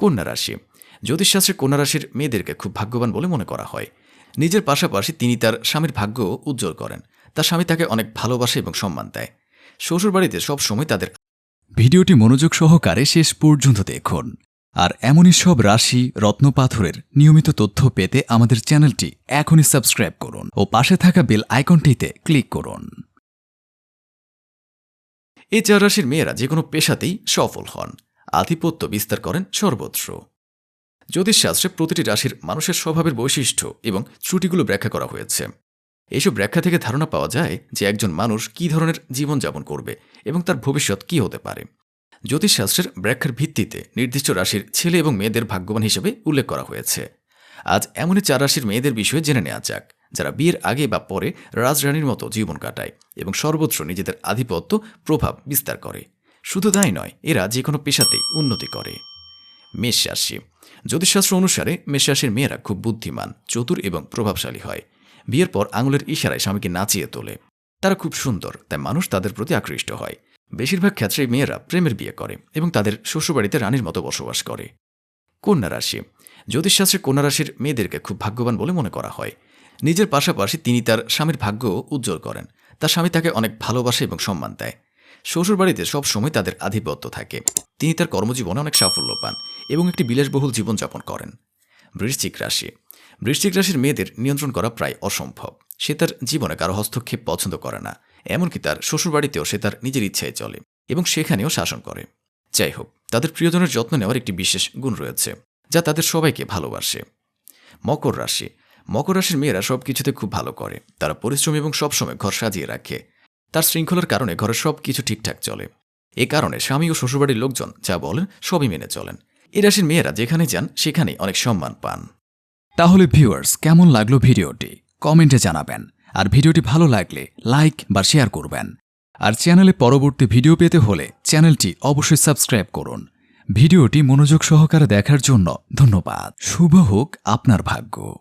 কন্যা রাশি। জ্যোতিষশাস্ত্রে কন্যা রাশির মেয়েদেরকে খুব ভাগ্যবান বলে মনে করা হয়। নিজের পাশাপাশি তিনি তার স্বামীর ভাগ্য উজ্জ্বল করেন। তার স্বামী তাকে অনেক ভালোবাসে এবং সম্মান দেয়। শ্বশুরবাড়িতে সবসময় তাদের ভিডিওটি মনোযোগ সহকারে শেষ পর্যন্ত দেখুন। আর এমনই সব রাশি রত্নপাথরের নিয়মিত তথ্য পেতে আমাদের চ্যানেলটি এখনই সাবস্ক্রাইব করুন ও পাশে থাকা বেল আইকনটিতে ক্লিক করুন। এই চার রাশির মেয়েরা যে কোনো পেশাতেই সফল হন। আধিপত্য বিস্তার করেন সর্বত্র। জ্যোতিষশাস্ত্রে প্রতিটি রাশির মানুষের স্বভাবের বৈশিষ্ট্য এবং ত্রুটিগুলো ব্যাখ্যা করা হয়েছে। এইসব ব্যাখ্যা থেকে ধারণা পাওয়া যায় যে একজন মানুষ কী ধরনের জীবনযাপন করবে এবং তার ভবিষ্যৎ কী হতে পারে। জ্যোতিষশাস্ত্রের ব্যাখ্যার ভিত্তিতে নির্দিষ্ট রাশির ছেলে এবং মেয়েদের ভাগ্যবান হিসেবে উল্লেখ করা হয়েছে। আজ এমনই চার রাশির মেয়েদের বিষয়ে জেনে নেওয়া যাক, যারা বিয়ের আগে বা পরে রাজরানীর মতো জীবন কাটায় এবং সর্বত্র নিজেদের আধিপত্য, প্রভাব বিস্তার করে। শুধু তাই নয়, এরা যে কোনো পেশাতেই উন্নতি করে। মেষ রাশি জ্যোতিষশাস্ত্র অনুসারে মেষ রাশির মেয়েরা খুব বুদ্ধিমান, চতুর এবং প্রভাবশালী হয়। বিয়ের পর আঙুলের ইশারায় স্বামীকে নাচিয়ে তোলে। তারা খুব সুন্দর, তাই মানুষ তাদের প্রতি আকৃষ্ট হয়। বেশিরভাগ ক্ষেত্রে মেয়েরা প্রেমের বিয়ে করে এবং তাদের শ্বশুরবাড়িতে রানীর মতো বসবাস করে। কন্যা রাশি। জ্যোতিষশাস্ত্রে কন্যা রাশির মেয়েদেরকে খুব ভাগ্যবান বলে মনে করা হয়। নিজের পাশাপাশি তিনি তার স্বামীর ভাগ্য উজ্জ্বল করেন। তার স্বামী তাকে অনেক ভালোবাসে এবং সম্মান দেয়। শ্বশুরবাড়িতে সব সময় তাদের আধিপত্য থাকে। তিনি তার কর্মজীবনে অনেক সাফল্য পান এবং একটি বিলাসবহুল জীবনযাপন করেন। বৃশ্চিক রাশি। বৃশ্চিক রাশির মেয়েদের নিয়ন্ত্রণ করা প্রায় অসম্ভব। সে তার জীবনে কারও হস্তক্ষেপ পছন্দ করে না, এমনকি তার শ্বশুরবাড়িতেও সে তার নিজের ইচ্ছায় চলে এবং সেখানেও শাসন করে। যাই হোক, তাদের প্রিয়জনের যত্ন নেওয়ার একটি বিশেষ গুণ রয়েছে, যা তাদের সবাইকে ভালোবাসে। মকর রাশি। মকর রাশির মেয়েরা সব কিছুতে খুব ভালো করে। তারা পরিশ্রম এবং সবসময় ঘর সাজিয়ে রাখে। তার শৃঙ্খলার কারণে ঘরের সব কিছু ঠিকঠাক চলে। এ কারণে স্বামী ও শ্বশুরবাড়ির লোকজন যা বলেন, সবই মেনে চলেন। এ রাশির মেয়েরা যেখানে যান, সেখানেই অনেক সম্মান পান। তাহলে ভিউয়ার্স কেমন লাগল ভিডিওটি? কমেন্টে জানাবেন। আর ভিডিওটি ভালো লাগলে লাইক বা শেয়ার করবেন। আর চ্যানেলে পরবর্তী ভিডিও পেতে হলে চ্যানেলটি অবশ্যই সাবস্ক্রাইব করুন। ভিডিওটি মনোযোগ সহকারে দেখার জন্য ধন্যবাদ। শুভ হোক আপনার ভাগ্য।